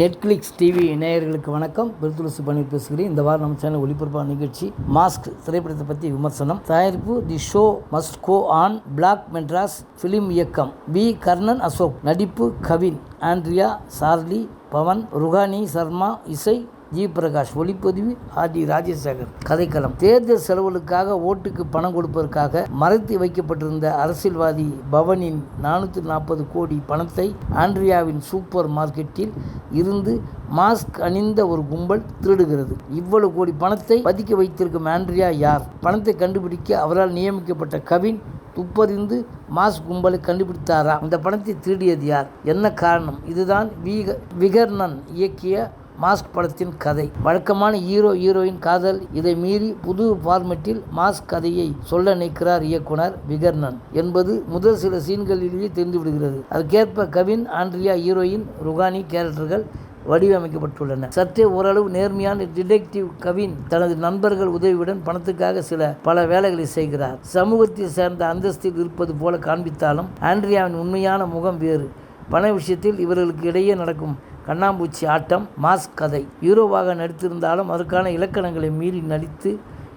Netflix TV நேயர்களுக்கு வணக்கம். பெருத்துளசி பண்ணி பேசுகிறேன். இந்த வாரம் நம்ம சேனல் ஒளிபரப்பான நிகழ்ச்சி மாஸ்க் திரைப்படத்தை பற்றி விமர்சனம். தயாரிப்பு the show must go on black Madras film இயக்கம் பி கர்ணன் அசோக் நடிப்பு கவின் ஆண்ட்ரியா சார்லி பவன் ருகானி சர்மா இசை ஜி பிரகாஷ் ஒளிப்பதிவு ஆர் டி ராஜசேகர். கதைக்களம். தேர்தல் செலவுகளுக்காக ஓட்டுக்கு பணம் கொடுப்பதற்காக மறைத்து வைக்கப்பட்டிருந்த அரசியல்வாதி பவனின் நானூற்றி நாற்பது கோடி பணத்தை ஆண்ட்ரியாவின் சூப்பர் மார்க்கெட்டில் இருந்து மாஸ்க் அணிந்த ஒரு கும்பல் திருடுகிறது. இவ்வளவு கோடி பணத்தை பதுக்கி வைத்திருக்கும் ஆண்ட்ரியா யார்? பணத்தை கண்டுபிடிக்க அவரால் நியமிக்கப்பட்ட கவின் துப்பறிந்து மாஸ் கும்பலை கண்டுபிடித்தாரா? அந்த பணத்தை திருடியது யார்? என்ன காரணம்? இதுதான் விக விகர்ணன் இயக்கிய மாஸ்க் படத்தின் கதை. வழக்கமான ஹீரோ ஹீரோயின் காதல். இதை மீறி புது ஃபார்மெட்டில் மாஸ்க் கதையை சொல்ல நிற்கிறார் இயக்குனர் விகர்ணன். என்பது முதல் சில சீன்களிலேயே தெரிந்துவிடுகிறது. அதற்கேற்ப கவின் ஆண்ட்ரியா ஹீரோயின் ருகானி கேரக்டர்கள் வடிவமைக்கப்பட்டுள்ளன. சற்றே ஓரளவு நேர்மையான டிடெக்டிவ் கவின் தனது நண்பர்கள் உதவியுடன் பணத்துக்காக சில பல வேலைகளை செய்கிறார். சமூகத்தை சேர்ந்த அந்தஸ்தில் இருப்பது போல காண்பித்தாலும் ஆண்ட்ரியாவின் உண்மையான முகம் வேறு. பண விஷயத்தில் இவர்களுக்கு இடையே நடக்கும் கண்ணாம்பூச்சி ஆட்டம் மாஸ் கதை. ஹீரோவாக நடித்திருந்தாலும் அதற்கான இலக்கணங்களை மீறி நடித்து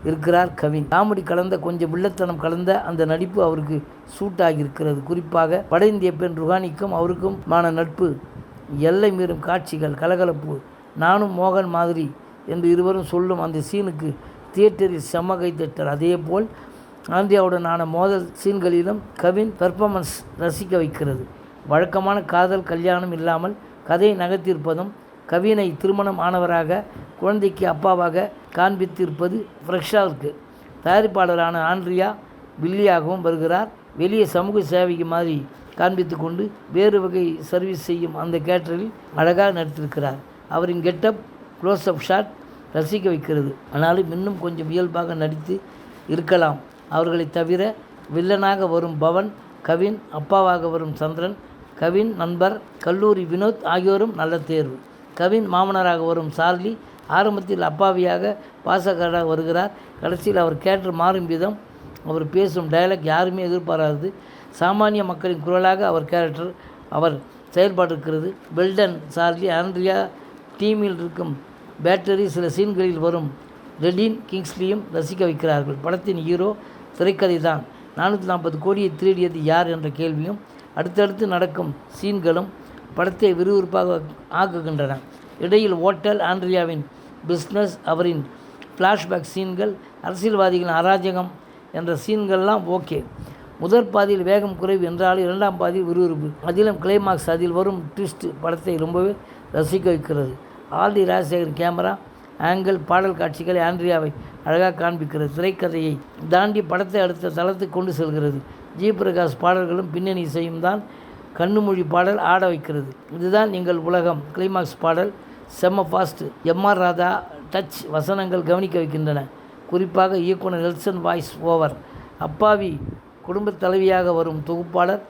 இருக்கிறார் கவின். காமெடி கலந்த கொஞ்சம் வில்லத்தனம் கலந்த அந்த நடிப்பு அவருக்கு சூட் ஆகியிருக்கிறது குறிப்பாக வட இந்திய பெண் ருஹானிக்கும் அவருக்குமான நட்பு. எல்லை மீறும் காட்சிகள் கலகலப்பு. நானும் மோகன் மாதிரி என்று இருவரும் சொல்லும் அந்த சீனுக்கு தியேட்டரில் செம்ம கைத்தட்டல் அதேபோல் ஆந்தியாவுடனான மோதல் சீன்களிலும் கவின் பெர்ஃபார்மன்ஸ் ரசிக்க வைக்கிறது. வழக்கமான காதல் கல்யாணம் இல்லாமல் கதை நகர்த்தியிருப்பதும் கவினை திருமணம் ஆனவராக குழந்தைக்கு அப்பாவாக காண்பித்திருப்பது ஃப்ரெஷ்ஷாக இருக்குது தயாரிப்பாளரான ஆண்ட்ரியா வில்லியாகவும் வருகிறார். வெளியே சமூக சேவைக்கு மாதிரி காண்பித்து கொண்டு வேறு வகை சர்வீஸ் செய்யும் அந்த கேட்டரில் அழகாக நடித்திருக்கிறார். அவரின் கெட்டப் க்ளோஸ்அப் ஷாட் ரசிக்க வைக்கிறது. ஆனாலும் இன்னும் கொஞ்சம் இயல்பாக நடித்து இருக்கலாம். அவர்களை தவிர வில்லனாக வரும் பவன் கவின் அப்பாவாக வரும் சந்திரன் கவின் நண்பர் கல்லூரி வினோத் ஆகியோரும் நல்ல தேர்வு. கவின் மாமனராக வரும் சார்லி ஆரம்பத்தில் அப்பாவியாக பாசக்காரராக வருகிறார். கடைசியில் அவர் கேட்டு மாறும் விதம் அவர் பேசும் டயலாக் யாருமே எதிர்பாராதது. சாமானிய மக்களின் குரலாக அவர் கேரக்டர் அவர் செயல்பாடு இருக்கிறது. சார்லி. ஆண்ட்ரியா டீமில் இருக்கும் பேட்டரி சில சீன்களில் வரும். ரெடின் கிங்ஸ்லியும் ரசிக்க வைக்கிறார்கள். படத்தின் ஹீரோ திரைக்கதை தான் நானூற்றி நாற்பது கோடியை திருடியது யார் என்ற கேள்வியும் அடுத்தடுத்து நடக்கும் சீன்களும் படத்தை விறுவிறுப்பாக ஆக்குகின்றன. இடையில் ஓட்டல் ஆண்ட்ரியாவின் பிஸ்னஸ் அவரின் ஃப்ளாஷ்பேக் சீன்கள் அரசியல்வாதிகளின் அராஜகம் என்ற சீன்கள்லாம் ஓகே. முதற் பாதியில் வேகம் குறைவு என்றாலும் இரண்டாம் பாதியில் விறுவிறுப்பு. அதிலும் கிளைமாக்ஸ் அதில் வரும் ட்விஸ்ட் படத்தை ரொம்பவே ரசிக்க வைக்கிறது. ஆல்டி ராஜசேகர் கேமரா ஆங்கிள் பாடல் காட்சிகளை ஆண்ட்ரியாவை அழகாக காண்பிக்கிறது. திரைக்கதையை தாண்டி படத்தை அடுத்த தளத்துக்கு கொண்டு செல்கிறது. ஜி பிரகாஷ் பாடல்களும் பின்னணி இசையும் தான் கண்ணுமொழி பாடல் ஆட வைக்கிறது. இதுதான் எங்கள் உலகம். கிளைமாக்ஸ் பாடல். செம்ம ஃபாஸ்ட் எம்ஆர் ராதா டச் வசனங்கள் கவனிக்க வைக்கின்றன. குறிப்பாக இயக்குனர் நெல்சன் வாய்ஸ் ஓவர். அப்பாவி குடும்பத் தலைவியாக வரும் தொகுப்பாளர்.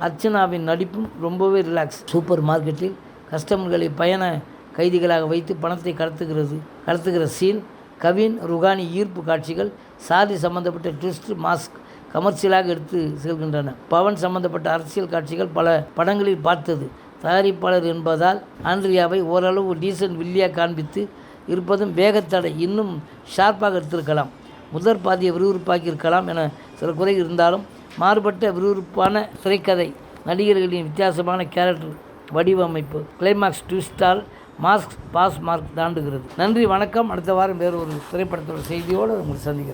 அர்ச்சனாவின் நடிப்பும் ரொம்பவே ரிலாக்ஸ் சூப்பர் மார்க்கெட்டில் கஸ்டமர்களை பயண கைதிகளாக வைத்து பணத்தை கடத்துகிறது கடத்துகிற சீன் கவின் ருகானி ஈர்ப்பு காட்சிகள். சாதி சம்பந்தப்பட்ட ட்விஸ்ட் மாஸ்க் கமர்ஷியலாக எடுத்து செல்கின்றன. பவன் சம்பந்தப்பட்ட அரசியல் காட்சிகள் பல படங்களில் பார்த்தது. தயாரிப்பாளர் என்பதால் ஆண்ட்ரியாவை ஓரளவு டீசன்ட் வில்லியாக காண்பித்து இருப்பதும் வேகத்தடை. இன்னும் ஷார்ப்பாக எடுத்திருக்கலாம். முதற் பாதியை விறுவிறுப்பாக்கி இருக்கலாம் என சில குறை இருந்தாலும் மாறுபட்ட விறுவிறுப்பான திரைக்கதை நடிகர்களின் வித்தியாசமான கேரக்டர் வடிவமைப்பு கிளைமாக்ஸ் ட்விஸ்டால் மாஸ்க் பாஸ் மார்க் தாண்டுகிறது. நன்றி வணக்கம். அடுத்த வாரம் வேறு ஒரு திரைப்படத்தோட செய்தியோடு உங்களை சந்திக்கிறேன்.